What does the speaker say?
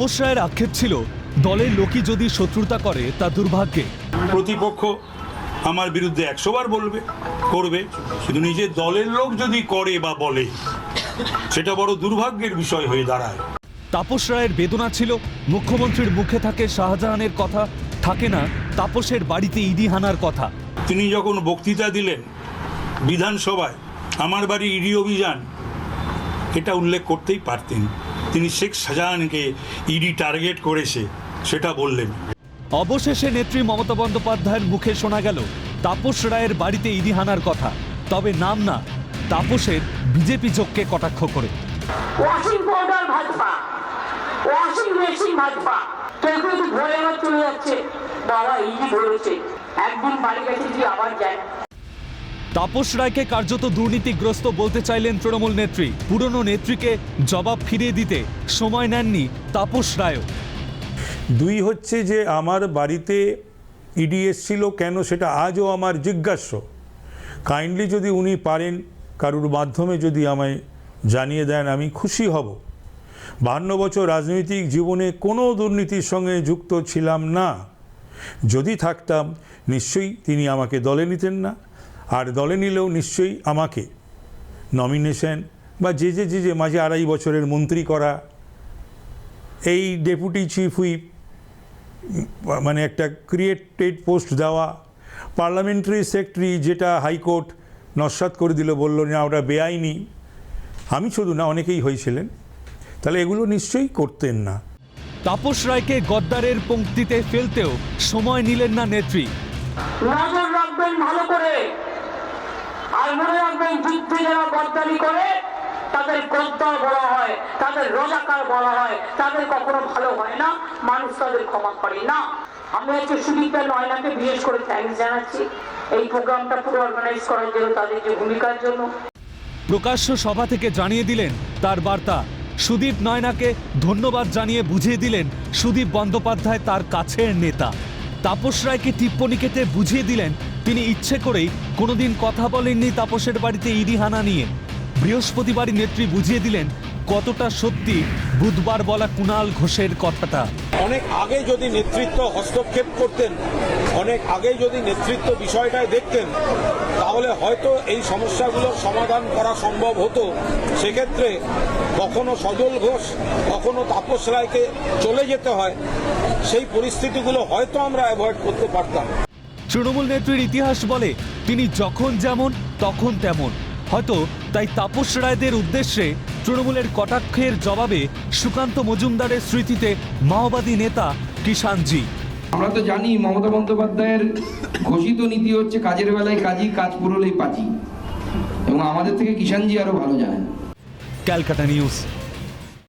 তাপস রায়ের আক্ষেপ ছিল। দলের লোকই যদি শত্রুতা করে তা দুর্ভাগ্যে। প্রতিপক্ষ আমার বিরুদ্ধে একশো বার বলবে করবে। কিন্তু নিজের দলের লোক যদি করে বা বলে সেটা বড় দুর্ভাগ্যের বিষয় হয়ে দাঁড়ায়। তাপস রায়ের বেদনা ছিল মুখ্যমন্ত্রীর মুখে থাকে শাহজাহানের কথা থাকে না তাপসের বাড়িতে ইডি হানার কথা। তিনি যখন বক্তৃতা দিলেন বিধানসভায় আমার বাড়ি ইডি অভিযান এটা উল্লেখ করতেই পারতেন। তিনি শেখ শাহজাহানকে ইডি টার্গেট করেছে সেটা বললেন। অবশেষে নেত্রী মমতা বন্দ্যোপাধ্যায়ের মুখে শোনা গেল তাপস রায়ের বাড়িতে ইডি হানার কথা। তবে নাম না তাপসের বিজেপি চোখকে কটাক্ষ করে। Washing powder Bhajpa washing machine Bhajpa. কেউ কেউ তো ভরে আবার চলে যাচ্ছে। বাবা ইজি ধরেছে। একদিন বাড়ি আবার যায়। তাপস রায়কে কার্যত দুর্নীতিগ্রস্ত বলতে চাইলেন তৃণমূল নেত্রী। পুরনো নেত্রীকে জবাব ফিরিয়ে দিতে সময় নেননি তাপস রায়ও। দুই হচ্ছে যে আমার বাড়িতে ইডি এসছিল কেন সেটা আজও আমার জিজ্ঞাস্য। কাইন্ডলি যদি উনি পারেন, কারুর মাধ্যমে যদি আমায় জানিয়ে দেন, আমি খুশি হব। বাহান্ন বছর রাজনৈতিক জীবনে কোনো দুর্নীতির সঙ্গে যুক্ত ছিলাম না। যদি থাকতাম, নিশ্চয়ই তিনি আমাকে দলে নিতেন না। আর দলে নিলেও নিশ্চয়ই আমাকে। নমিনেশন বা যে যে যে যে মাঝে আড়াই বছরের মন্ত্রী করা। এই ডেপুটি চিফ হুইপ মানে একটা ক্রিয়েটেড পোস্ট দেওয়া। পার্লামেন্টারি সেক্রেটারি যেটা হাইকোর্ট নস্বাত করে দিল বলল না ওটা বেআইনি। আমি শুধু না অনেকেই হয়েছিলেন। তাহলে এগুলো নিশ্চয়ই করতেন না। তাপস রায়কে গদ্দারের পঙ্ক্তিতে ফেলতেও সময় নিলেন না নেত্রী। নজর রাখবেন ভালো করে। প্রকাশ্য সভা থেকে জানিয়ে দিলেন তার বার্তা। সুদীপ নয়নাকে ধন্যবাদ জানিয়ে বুঝিয়ে দিলেন সুদীপ বন্দ্যোপাধ্যায় তার কাছের নেতা। তাপস রায়কে টিপ্পনি কেটে বুঝিয়ে দিলেন তিনি ইচ্ছে করেই কোনোদিন কথা বলেননি তাপসের বাড়িতে ইডি হানা নিয়ে। বৃহস্পতিবারই নেত্রী বুঝিয়ে দিলেন, কতটা সত্যি বুধবার বলা কুণাল ঘোষের কথাটা। অনেক আগে যদি নেতৃত্ব হস্তক্ষেপ করতেন, অনেক আগে যদি নেতৃত্ব বিষয়টায় দেখতেন, তাহলে হয়তো এই সমস্যাগুলোর সমাধান করা সম্ভব হতো। সেক্ষেত্রে কখনো সজল ঘোষ, কখনো তাপস রায়কে চলে যেতে হয়। সেই পরিস্থিতিগুলো হয়তো আমরা অ্যাভয়েড করতে পারতাম। তৃণমূল নেত্রীর ইতিহাস বলে তিনি যখন যেমন তখন তেমন। হয়তো তাই তাপস রায়দের উদ্দেশ্যে তৃণমূলের কটাক্ষের জবাবে সুকান্ত মজুমদারের স্মৃতিতে মাওবাদী নেতা কিষানজি আমরা তো জানি মমতা বন্দ্যোপাধ্যায়ের ঘোষিত নীতি হচ্ছে কাজের বেলায় কাজই কাজ পুরোলেই পাচি। এবং আমাদের থেকে কিষানজি আরও ভালো জানেন। Calcutta News.